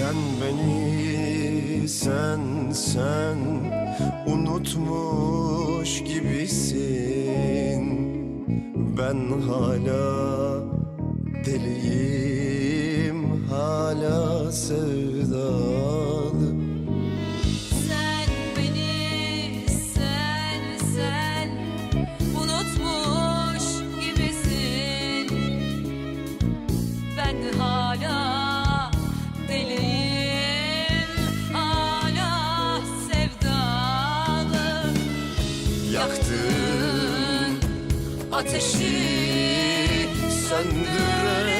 Sen beni sen sen unutmuş gibisin. Ben hala deliyim hala sevdalı ateşi söndüremedim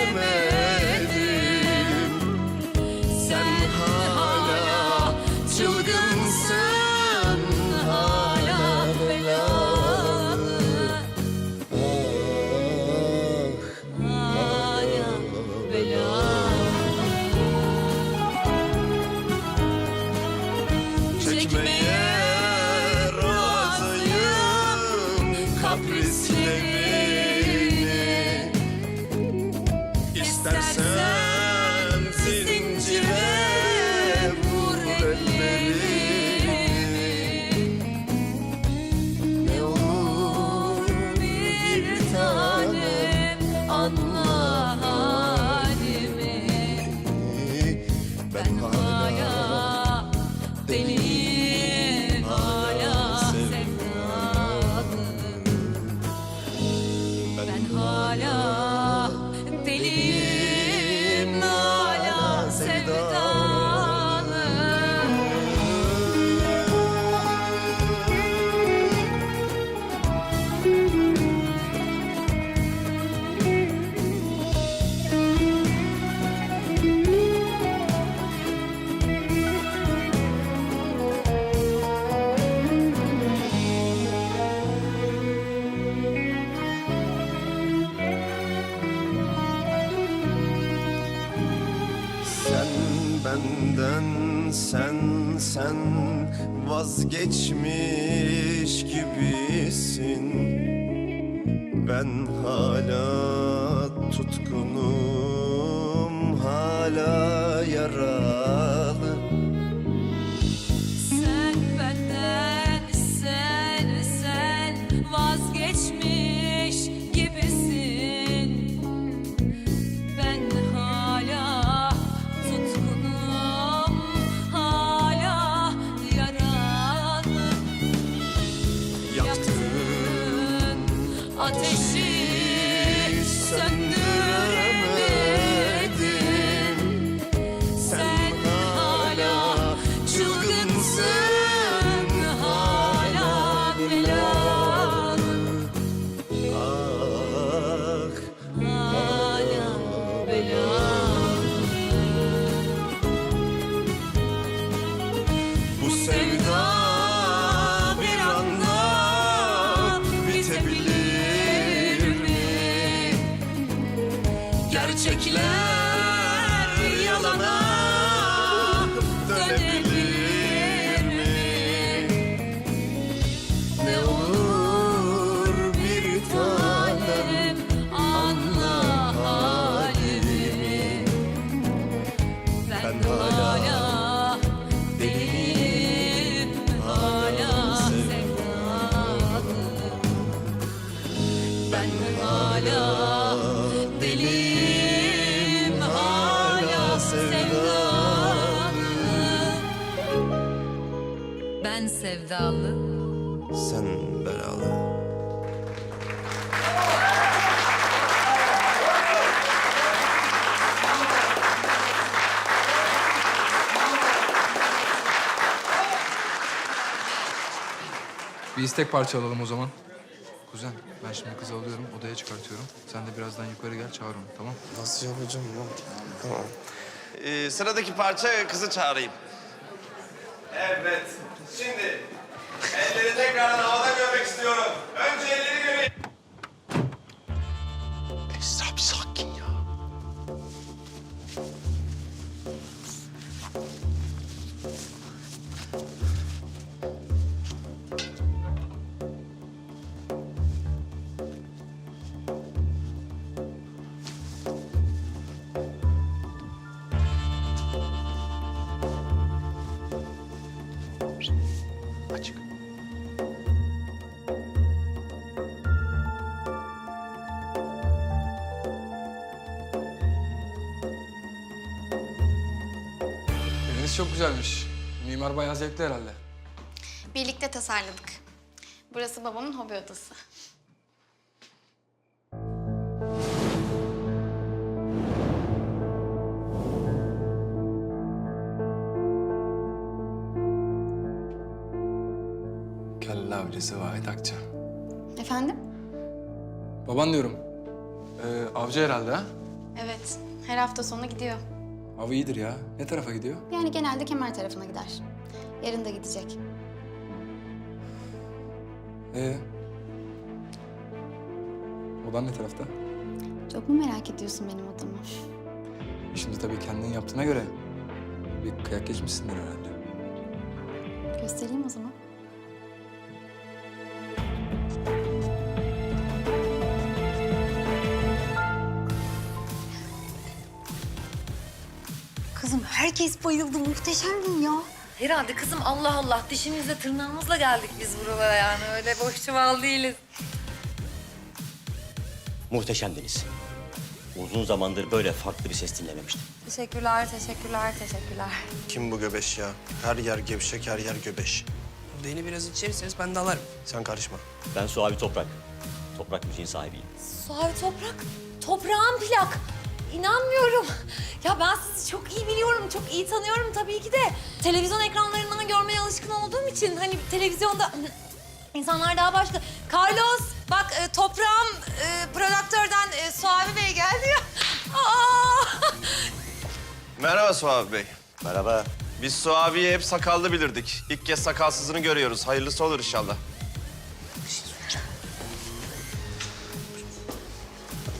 benden sen sen vazgeçmiş gibisin. Ben hala tutkunum hala yaralı ateşi söndüremedim Ben sevdalı sen belalı. Bir istek parça alalım o zaman. Kuzen ben şimdi kızı alıyorum odaya çıkartıyorum. Sen de birazdan yukarı gel çağır onu tamam Nasıl yapacağım lan? Tamam. Ee, sıradaki parça kızı çağırayım. Evet. Şimdi elleri tekrardan havada görmek istiyorum. Önce elleri göreyim. Esra bir sakin ya. Tesis çok güzelmiş. Mimar bayağı zevkli herhalde. Birlikte tasarladık. Burası babamın hobi odası. Kelle avcısı Vahit Akça. Efendim? Baban diyorum. Ee, avcı herhalde ha? Evet. Her hafta sonu gidiyor. Av iyidir ya. Ne tarafa gidiyor? Yani genelde Kemer tarafına gider. Yarın da gidecek. Ee? Odan ne tarafta? Çok mu merak ediyorsun benim odamı? Şimdi tabii kendin yaptığına göre bir kıyak geçmişsindir herhalde. Göstereyim o zaman. Herkes bayıldı. Muhteşemdin ya. Herhalde kızım Allah Allah dişimizle tırnağımızla geldik biz buralara yani öyle boş çuval değiliz. Muhteşemdiniz. Uzun zamandır böyle farklı bir ses dinlememiştim. Teşekkürler, teşekkürler, teşekkürler. Kim bu göbeş ya? Her yer gevşek, her yer göbeş. Beni biraz içerirseniz ben de alırım. Sen karışma. Ben Suavi Toprak. Toprak müziğin sahibiyim. Suavi toprak, toprağın plak. İnanmıyorum. Ya ben sizi çok iyi biliyorum, çok iyi tanıyorum tabii ki de. Televizyon ekranlarından görmeye alışkın olduğum için hani televizyonda insanlar daha başka. Carlos, bak e, toprağım e, prodüktörden e, Suavi Bey geldi ya. Aa! Merhaba Suavi Bey. Merhaba. Biz Suavi'yi hep sakallı bilirdik. İlk kez sakalsızını görüyoruz. Hayırlısı olur inşallah.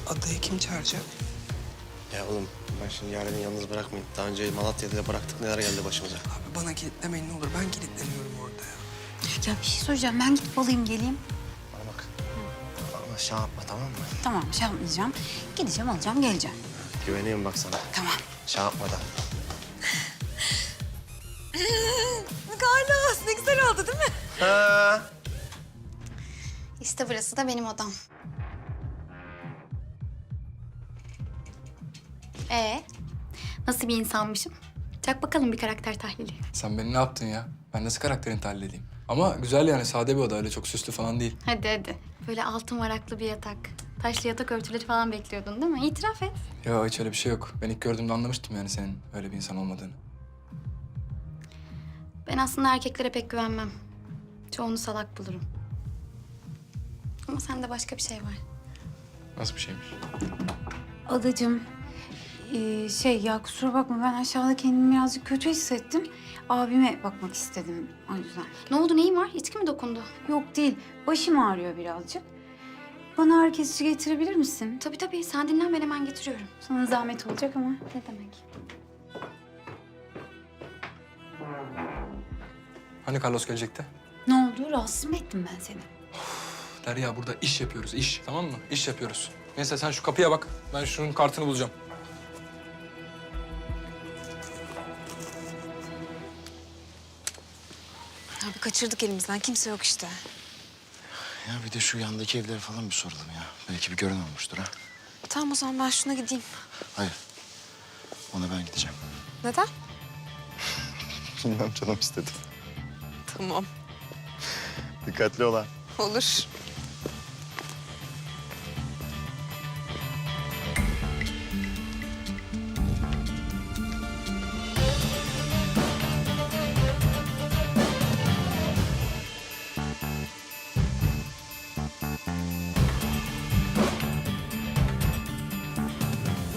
Adayı kim çağıracak? Ya oğlum ben şimdi Yaren'i yalnız bırakmayayım. Daha önce Malatya'da da bıraktık neler geldi başımıza. Abi bana kilitlemeyin ne olur. Ben kilitleniyorum orada ya. Ya bir şey soracağım. Ben gidip alayım geleyim. Bana bak. Ama şey yapma tamam mı? Tamam şey yapmayacağım. Gideceğim alacağım geleceğim. Güveniyorum bak sana. Tamam. Şey yapmadan. Carlos ne güzel oldu değil mi? Ha. İşte burası da benim odam. Ee, nasıl bir insanmışım? Çak bakalım bir karakter tahlili. Sen beni ne yaptın ya? Ben nasıl karakterini tahlil edeyim? Ama güzel yani sade bir oda öyle çok süslü falan değil. Hadi hadi. Böyle altın varaklı bir yatak. Taşlı yatak örtüleri falan bekliyordun değil mi? İtiraf et. Ya hiç öyle bir şey yok. Ben ilk gördüğümde anlamıştım yani senin öyle bir insan olmadığını. Ben aslında erkeklere pek güvenmem. Çoğunu salak bulurum. Ama sende başka bir şey var. Nasıl bir şeymiş? Adacığım ee, şey ya kusura bakma ben aşağıda kendimi birazcık kötü hissettim. Abime bakmak istedim o yüzden. Ne oldu neyin var? İçki mi dokundu? Yok değil başım ağrıyor birazcık. Bana ağrı kesici getirebilir misin? Tabii tabii sen dinlen ben hemen getiriyorum. Sana zahmet olacak ama. Ne demek? Hani Carlos gelecekti? Ne oldu? Rahatsız mı ettim ben seni? Derya burada iş yapıyoruz, iş. Tamam mı? İş yapıyoruz. Neyse sen şu kapıya bak. Ben şunun kartını bulacağım. Kaçırdık elimizden. Kimse yok işte. Ya bir de şu yandaki evlere falan bir soralım ya. Belki bir gören olmuştur ha. Tamam o zaman ben şuna gideyim. Hayır. Ona ben gideceğim. Neden? Bilmem canım istedi. Tamam. Dikkatli ol ha. Olur.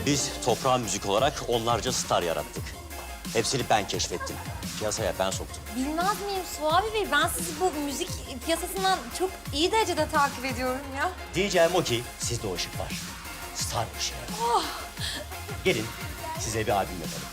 Biz toprağın müzik olarak onlarca star yarattık. Hepsini ben keşfettim. Piyasaya ben soktum. Bilmez miyim Suavi Bey? Ben sizi bu müzik piyasasından çok iyi derecede takip ediyorum ya. Diyeceğim o ki sizde o ışık var. Star ışığı. Gelin size bir albüm yapalım.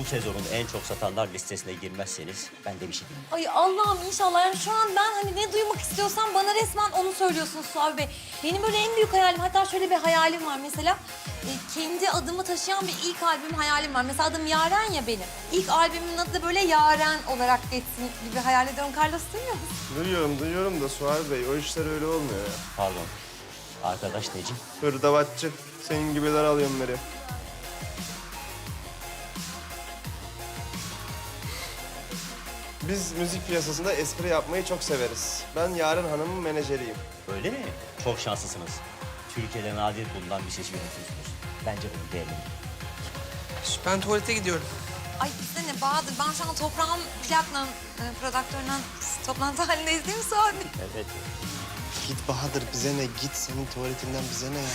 Bu sezonun en çok satanlar listesine girmezseniz ben de bir şey bilmem. Ay Allah'ım inşallah. Yani şu an ben hani ne duymak istiyorsam bana resmen onu söylüyorsunuz Suavi Bey. Benim böyle en büyük hayalim, hatta şöyle bir hayalim var mesela. e, kendi adımı taşıyan bir ilk albüm hayalim var. Mesela adım Yaren ya benim. İlk albümün adı da böyle Yaren olarak geçsin gibi hayal ediyorum. Carlos duymuyor musun? Duyuyorum, duyuyorum da Suavi Bey. O işler öyle olmuyor ya. Pardon. Arkadaş Necim. Hırdavatçı. Senin gibiler alıyorum beri. Biz müzik piyasasında espri yapmayı çok severiz. Ben Yaren Hanım'ın menajeriyim. Öyle mi? Çok şanslısınız. Türkiye'de nadir bulunan bir seçim yönetiyorsunuz. Bence bunu değerlendirin. Şş, Ben tuvalete gidiyorum. Ay bize ne Bahadır ben şu an toprağın plakla e, prodüktörle toplantı halindeyiz değil mi Suadi? Evet. Git Bahadır bize ne? Git senin tuvaletinden bize ne ya?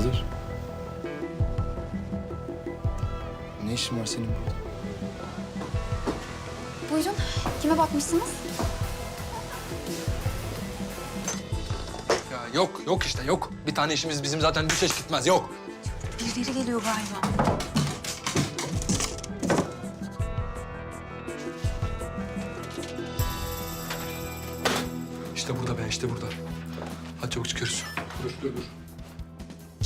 Bahadır. Ne işin var senin burada? Buyurun. Kime bakmışsınız? Ya yok, yok işte yok. Bir tane işimiz bizim zaten düşeş gitmez, yok. Birileri geliyor galiba. İşte burada be, işte burada. Hadi çabuk çıkıyoruz. Dur, dur, dur.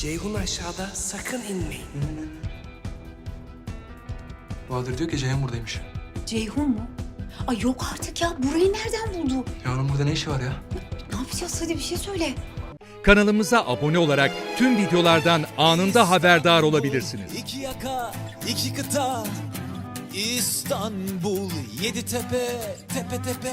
Ceyhun aşağıda sakın inmeyin. Bahadır diyor ki Ceyhan buradaymış. Ceyhun mu? Ay yok artık ya. Burayı nereden buldu? Ya onun burada ne işi var ya? Ne yapacağız? Hadi bir şey söyle. Kanalımıza abone olarak tüm videolardan anında haberdar olabilirsiniz. İki yaka, iki kıta, İstanbul, yedi tepe, tepe tepe.